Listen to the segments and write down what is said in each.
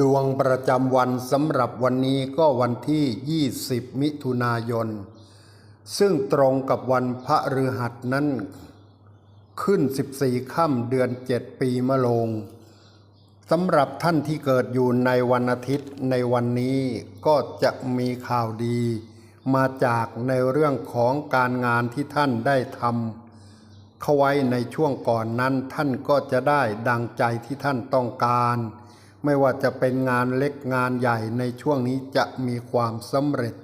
ดวงประจำวันสำหรับวันนี้ก็วันที่ 20 มิถุนายน ซึ่งตรงกับวันพระฤหัสนั้น ขึ้น 14 ค่ำเดือน 7 ปีมะโรงสำหรับท่านที่เกิดอยู่ในวันอาทิตย์ในวันนี้ก็จะมีข่าวดี มาจากในเรื่องของการงานที่ท่านได้ทำเข้าไว้ในช่วงก่อนนั้นท่านก็จะได้ดังใจที่ท่านต้องการ ไม่ว่าจะเป็นงานเล็กงานใหญ่ในช่วงนี้จะมีความสำเร็จ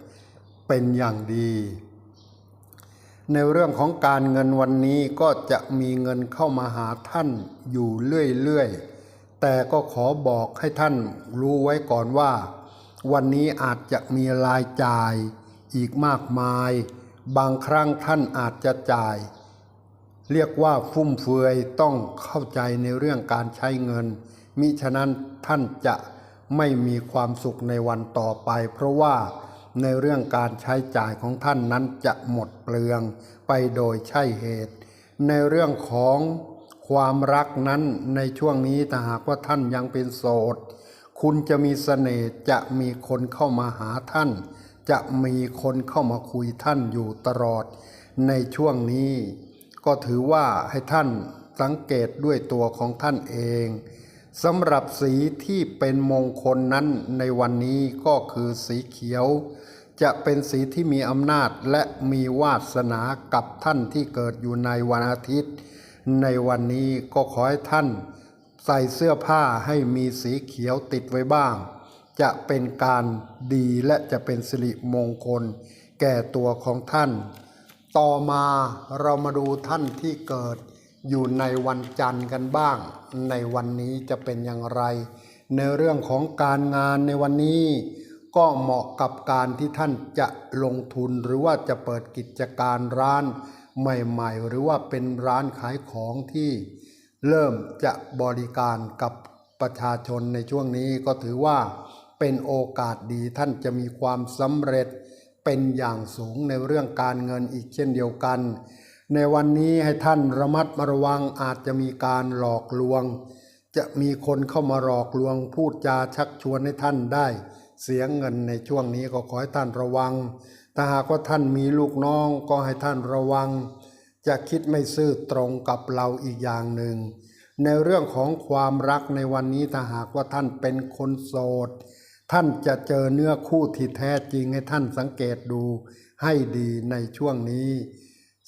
เป็นอย่างดี ในเรื่องของการเงินวันนี้ก็จะมีเงินเข้ามาหาท่านอยู่เรื่อยๆ แต่ก็ขอบอกให้ท่านรู้ไว้ก่อนว่า วันนี้อาจจะมีรายจ่ายอีกมากมาย บางครั้งท่านอาจจะจ่าย เรียกว่าฟุ่มเฟือยต้องเข้าใจในเรื่องการใช้เงิน มิฉะนั้นท่านจะไม่มีความสุขในวันต่อไป เพราะว่าในเรื่องการใช้จ่ายของท่านนั้นจะหมดเปลืองไปโดยใช่เหตุ ในเรื่องของความรักนั้นในช่วงนี้ถ้าหากว่าท่านยังเป็นโสด คุณจะมีเสน่ห์จะมีคนเข้ามาหาท่าน จะมีคนเข้ามาคุยท่านอยู่ตลอด ในช่วงนี้ ก็ถือว่าให้ท่านสังเกตด้วยตัวของท่านเอง สำหรับสีที่เป็นมงคลนั้นในวันนี้ก็คือสีเขียว จะเป็นสีที่มีอำนาจและมีวาสนากับท่านที่เกิดอยู่ในวันอาทิตย์ ในวันนี้ก็ขอให้ท่าน ใส่เสื้อผ้าให้มีสีเขียวติดไว้บ้าง จะเป็นการดีและจะเป็นสิริมงคล แก่ตัวของท่าน ต่อมาเรามาดูท่านที่เกิด อยู่ในวันจันทร์กันบ้าง ในวันนี้จะเป็นอย่างไร ในเรื่องของการงานในวันนี้ ก็เหมาะกับการที่ท่านจะลงทุนหรือว่าจะเปิดกิจการร้านใหม่ๆ หรือว่าเป็นร้านขายของที่เริ่มจะบริการกับประชาชนในช่วงนี้ก็ถือว่าเป็นโอกาสดีท่านจะมีความสำเร็จเป็นอย่างสูงในเรื่องการเงินอีกเช่นเดียวกัน ในวันนี้ให้ท่านระมัดระวังอาจจะมีการหลอกลวง จะมีคนเข้ามาหลอกลวง พูดจาชักชวนให้ท่านได้ เสียเงินในช่วงนี้ก็ขอให้ท่านระวังถ้าหากว่าท่านมีลูกน้องก็ให้ท่านระวัง จะคิดไม่ซื่อตรงกับเราอีกอย่างหนึ่ง ในเรื่องของความรักในวันนี้ถ้าหากว่าท่านเป็นคนโสดท่านจะเจอเนื้อคู่ที่แท้จริงให้ท่านสังเกตดูให้ดีในช่วงนี้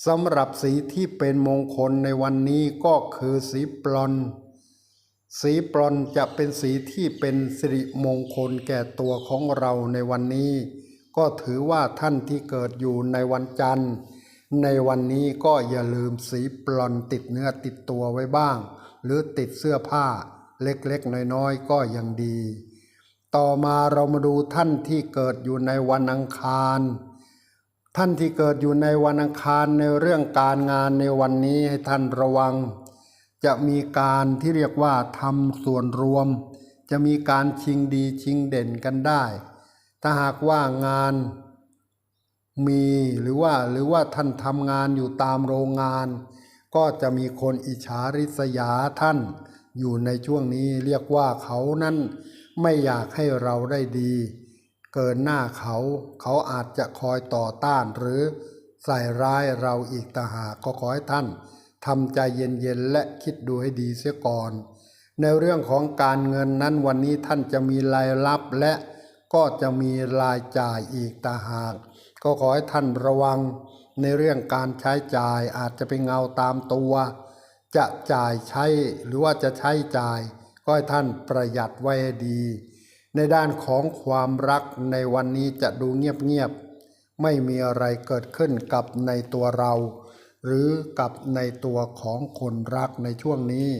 สำหรับสีที่เป็นมงคลในวันนี้ก็คือสีปลอนสีปลอนจะเป็นสีที่เป็นสิริมงคลแก่ตัวของเราในวันนี้ ก็ถือว่าท่านที่เกิดอยู่ในวันจันทร์ ในวันนี้ก็อย่าลืมสีปลอนติดเนื้อติดตัวไว้บ้าง หรือติดเสื้อผ้าเล็กๆ น้อยๆ ก็ยังดี ต่อมาเรามาดูท่านที่เกิดอยู่ในวันอังคาร ท่านที่เกิดอยู่ในวันอังคารในเรื่องการงานในวันนี้ให้ท่านระวัง จะมีการที่เรียกว่าทำส่วนรวม จะมีการชิงดีชิงเด่นกันได้ ถ้าหากว่างานมีหรือว่าหรือว่าท่านทำงานอยู่ตามโรงงาน ก็จะมีคนอิจฉาริษยาท่าน อยู่ในช่วงนี้เรียกว่าเขานั้นไม่อยากให้เราได้ดี เกินหน้าเขา เขาอาจจะคอยต่อต้านหรือใส่ร้ายเราอีกต่างหากก็ขอให้ท่านทำใจเย็นๆและคิดดูให้ดีเสียก่อน ในเรื่องของการเงินนั้นวันนี้ท่านจะมีรายรับและก็จะมีรายจ่ายอีกต่างหาก ก็ขอให้ท่านระวัง ในเรื่องการใช้จ่ายอาจจะเป็นเงาตามตัว จะจ่ายใช้หรือว่าจะใช้จ่าย ก็ให้ท่านประหยัดไว้ดี ในด้านของความรักในวันนี้จะดูเงียบๆ ไม่มีอะไรเกิดขึ้นกับในตัวเรา หรือกับในตัวของคนรักในช่วงนี้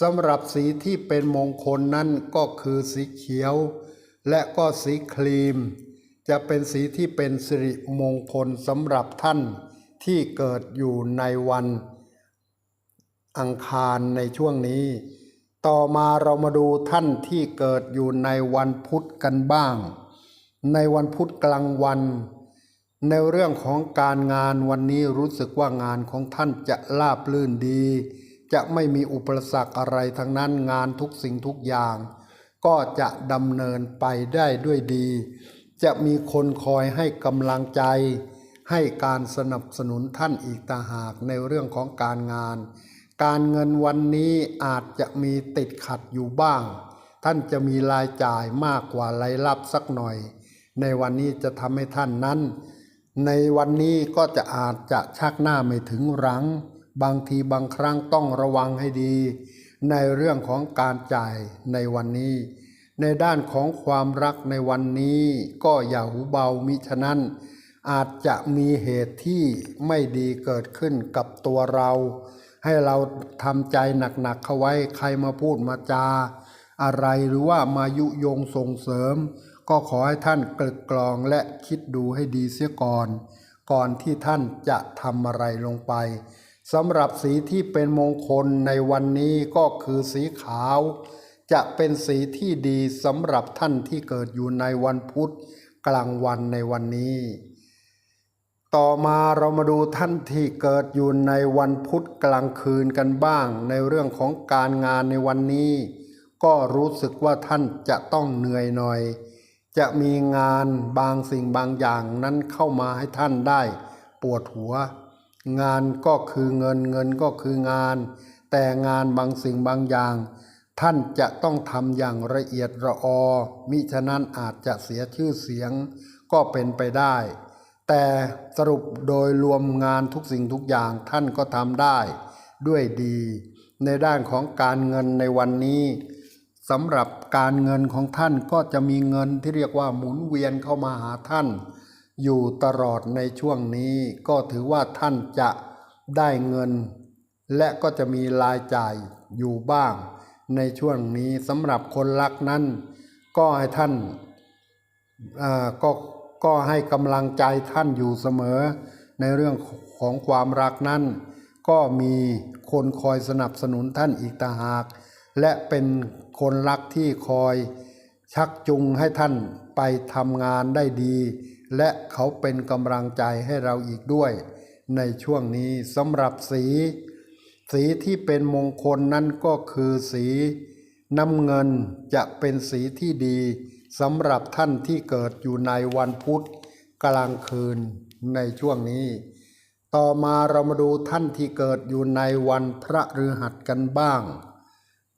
สำหรับสีที่เป็นมงคลนั้นก็คือสีเขียว และก็สีครีม จะเป็นสีที่เป็นสิริมงคลสำหรับท่านที่เกิดอยู่ในวัน อังคารในช่วงนี้ ต่อมาเรามาดูท่านที่เกิดอยู่ในวันพุธกันบ้าง ในวันพุธกลางวัน ในเรื่องของการงานวันนี้รู้สึกว่างานของท่านจะราบลื่นดี จะไม่มีอุปสรรคอะไรทั้งนั้นงานทุกสิ่งทุกอย่าง ก็จะดำเนินไปได้ด้วยดี จะมีคนคอยให้กำลังใจ ให้การสนับสนุนท่านอีกต่าหากในเรื่องของการงาน การเงินวันนี้อาจจะมีติดขัดอยู่บ้าง ท่านจะมีรายจ่ายมากกว่ารายรับสักหน่อย ในวันนี้จะทำให้ท่านนั้น ในวันนี้ก็จะอาจจะชักหน้าไม่ถึงหลัง บางทีบางครั้งต้องระวังให้ดี ในเรื่องของการจ่ายในวันนี้ ในด้านของความรักในวันนี้ก็อย่าหูเบามิฉะนั้น อาจจะมีเหตุที่ไม่ดีเกิดขึ้นกับตัวเรา ให้เราทำใจหนักๆเข้าไว้ใครมาพูดมาจา อะไรหรือว่ามายุยงส่งเสริม ก็ขอให้ท่านกลึกกรองและคิดดูให้ดีเสียก่อน ก่อนที่ท่านจะทำอะไรลงไปสำหรับสีที่เป็นมงคลในวันนี้ก็คือสีขาว จะเป็นสีที่ดีสำหรับท่านที่เกิดอยู่ในวันพุธกลางวันในวันนี้ ต่อมาเรามาดูท่านที่เกิดอยู่ในวันพุธกลางคืนกันบ้าง ในเรื่องของการงานในวันนี้ ก็รู้สึกว่าท่านจะต้องเหนื่อยหน่อย จะมีงานบางสิ่งบางอย่างนั้นเข้ามาให้ท่านได้ ปวดหัว งานก็คือเงินเงินก็คืองาน แต่งานบางสิ่งบางอย่าง ท่านจะต้องทำอย่างละเอียดระออมิฉะนั้นอาจจะเสียชื่อเสียงก็เป็นไปได้ แต่สรุปโดยรวมงานทุกสิ่งทุกอย่างท่านก็ทำได้ด้วยดี ในด้านของการเงินในวันนี้สำหรับการเงินของท่านก็จะมีเงินที่เรียกว่าหมุนเวียนเข้ามาหาท่าน อยู่ตลอดในช่วงนี้ ก็ถือว่าท่านจะได้เงิน และก็จะมีรายจ่ายอยู่บ้าง ในช่วงนี้สำหรับคนรักนั้น ก็ให้ท่านอ่าก็ ก็ให้กำลังใจท่านอยู่เสมอ ในเรื่องของความรักนั้น ก็มีคนคอยสนับสนุนท่านอีกต่างหาก และเป็นคนรักที่คอยชักจูงให้ท่านไปทำงานได้ดี และเขาเป็นกำลังใจให้เราอีกด้วย ในช่วงนี้สำหรับสี สีที่เป็นมงคลนั้นก็คือสีน้ำเงินจะเป็นสีที่ดี สำหรับท่านที่เกิดอยู่ในวันพุธกลางคืนในช่วงนี้ ต่อมาเรามาดูท่านที่เกิดอยู่ในวันพระฤหัสกันบ้าง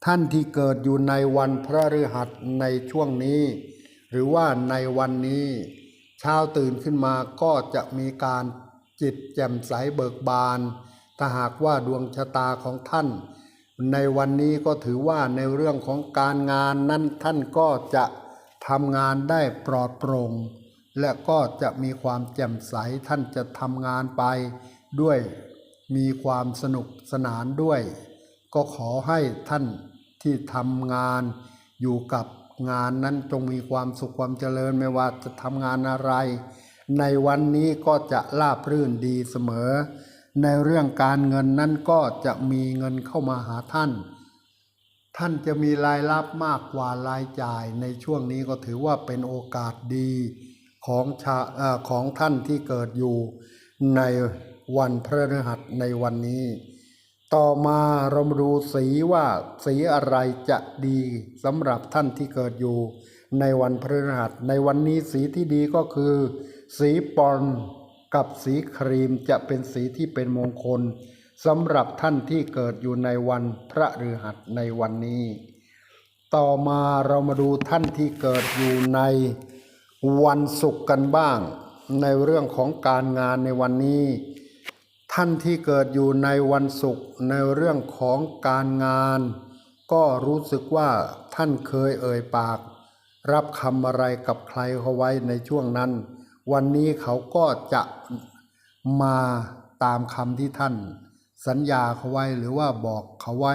ท่านที่เกิดอยู่ในวันพระฤหัสในช่วงนี้ หรือว่าในวันนี้ เช้าตื่นขึ้นมาก็จะมีการจิตแจ่มใสเบิกบาน ถ้าหากว่าดวงชะตาของท่าน ในวันนี้ก็ถือว่าในเรื่องของการงานนั้นท่านก็จะ ทำงานได้ปลอดโปร่งและก็จะมีความแจ่มใสท่านจะทำงานไปด้วยมีความสนุกสนานด้วย ก็ขอให้ท่านที่ทำงานอยู่กับงานนั้นจงมีความสุขความเจริญไม่ว่าจะทำงานอะไร ในวันนี้ก็จะราบรื่นดีเสมอ ในเรื่องการเงินนั้นก็จะมีเงินเข้ามาหาท่าน ท่านจะมีรายรับมากกว่ารายจ่ายในช่วงนี้ก็ถือว่าเป็นโอกาสดีของชาอของท่านที่เกิดอยู่ในวันพฤหัสในวันนี้ ต่อมาเรามาดูสีว่าสีอะไรจะดีสำหรับท่านที่เกิดอยู่ในวันพฤหัสในวันนี้สีที่ดีก็คือ สีปอนกับสีครีมจะเป็นสีที่เป็นมงคล สำหรับท่านที่เกิดอยู่ในวันพระฤหัสในวันนี้ ต่อมาเรามาดูท่านที่เกิดอยู่ในวันศุกร์กันบ้าง ในเรื่องของการงานในวันนี้ ท่านที่เกิดอยู่ในวันศุกร์ในเรื่องของการงาน ก็รู้สึกว่าท่านเคยเอ่ยปาก รับคำอะไรกับใครเขาไว้ในช่วงนั้น วันนี้เขาก็จะมาตามคำที่ท่าน สัญญาเขาไว้หรือว่าบอกเขาไว้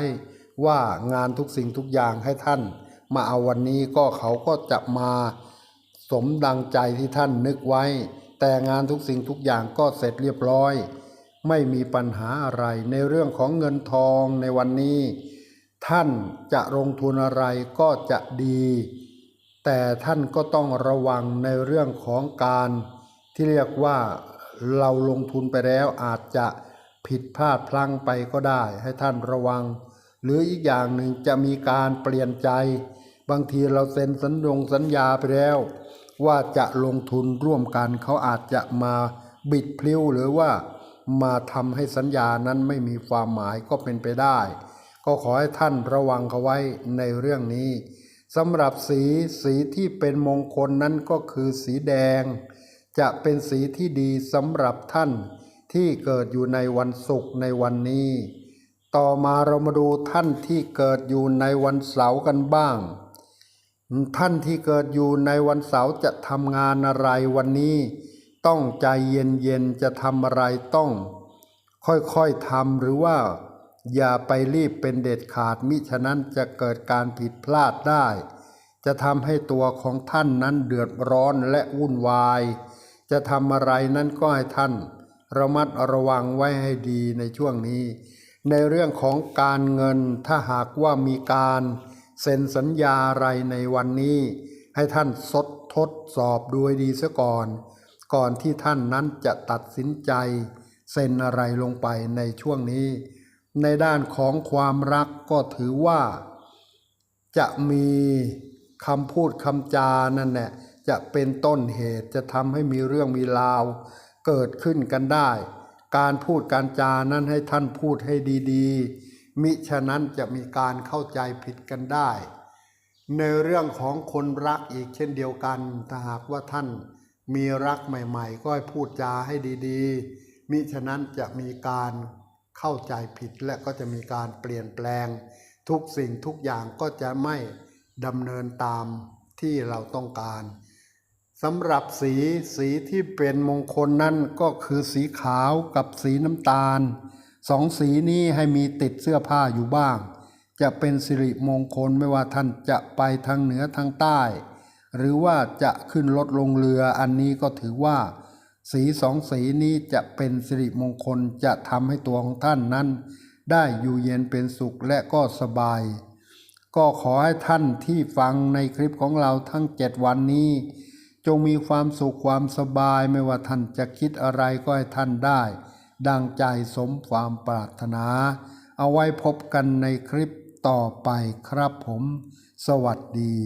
ว่างานทุกสิ่งทุกอย่างให้ท่าน มาเอาวันนี้ก็เขาก็จะมาสมดังใจที่ท่านนึกไว้ แต่งานทุกสิ่งทุกอย่างก็เสร็จเรียบร้อย ไม่มีปัญหาอะไรในเรื่องของเงินทองในวันนี้ ท่านจะลงทุนอะไรก็จะดี แต่ท่านก็ต้องระวังในเรื่องของการ ที่เรียกว่าเราลงทุนไปแล้วอาจจะ ผิดพลาดพลั้งไปก็ได้ให้ท่านระวัง หรืออีกอย่างหนึ่งจะมีการเปลี่ยนใจ บางทีเราเซ็นสัญญงสัญญาไปแล้ว ว่าจะลงทุนร่วมกันเขาอาจจะมาบิดพลิ้วหรือว่ามาทำให้สัญญานั้นไม่มีความหมายก็เป็นไปได้ ก็ขอให้ท่านระวังเขาไว้ในเรื่องนี้สำหรับสีสีที่เป็นมงคลนั้นก็คือสีแดง จะเป็นสีที่ดีสำหรับท่าน ที่เกิดอยู่ในวันศุกร์ในวันนี้ ต่อมาเรามาดูท่านที่เกิดอยู่ในวันเสาร์กันบ้าง ท่านที่เกิดอยู่ในวันเสาร์จะทำงานอะไรวันนี้ ต้องใจเย็นๆจะทำอะไรต้อง ค่อยๆทำหรือว่า อย่าไปรีบเป็นเด็ดขาดมิฉะนั้นจะเกิดการผิดพลาดได้ จะทำให้ตัวของท่านนั้นเดือดร้อนและวุ่นวาย จะทำอะไรนั้นก็ให้ท่าน ระมัดระวังไว้ให้ดีในช่วงนี้ ในเรื่องของการเงินถ้าหากว่ามีการเซ็นสัญญาอะไรในวันนี้ ให้ท่านสดทดสอบดูให้ดีซะก่อน ก่อนที่ท่านนั้นจะตัดสินใจ เซ็นอะไรลงไปในช่วงนี้ ในด้านของความรักก็ถือว่า จะมีคำพูดคำจานั่นแหละจะเป็นต้นเหตุจะทำให้มีเรื่องมีราว เกิดขึ้นกันได้ การพูดการจานั้นให้ท่านพูดให้ดีๆ มิฉะนั้นจะมีการเข้าใจผิดกันได้ ในเรื่องของคนรักอีกเช่นเดียวกัน ถ้าหากว่าท่านมีรักใหม่ๆ ก็ให้พูดจาให้ดีๆ มิฉะนั้นจะมีการเข้าใจผิดและก็จะมีการเปลี่ยนแปลง ทุกสิ่งทุกอย่างก็จะไม่ดำเนินตามที่เราต้องการ สำหรับสีสีที่เป็นมงคลนั่นก็คือสีขาวกับสีน้ำตาลสองสีนี้ให้มีติดเสื้อผ้าอยู่บ้าง จะเป็นสิริมงคลไม่ว่าท่านจะไปทางเหนือทางใต้ หรือว่าจะขึ้นรถลงเรืออันนี้ก็ถือว่า สีสองสีนี้จะเป็นสิริมงคลจะทำให้ตัวของท่านนั้น ได้อยู่เย็นเป็นสุขและก็สบาย ก็ขอให้ท่านที่ฟังในคลิปของเราทั้งเจ็ดวันนี้ จงมีความสุขความสบายไม่ว่าท่านจะคิดอะไรก็ให้ท่านได้ ดังใจสมความปรารถนา เอาไว้พบกันในคลิปต่อไปครับผม สวัสดี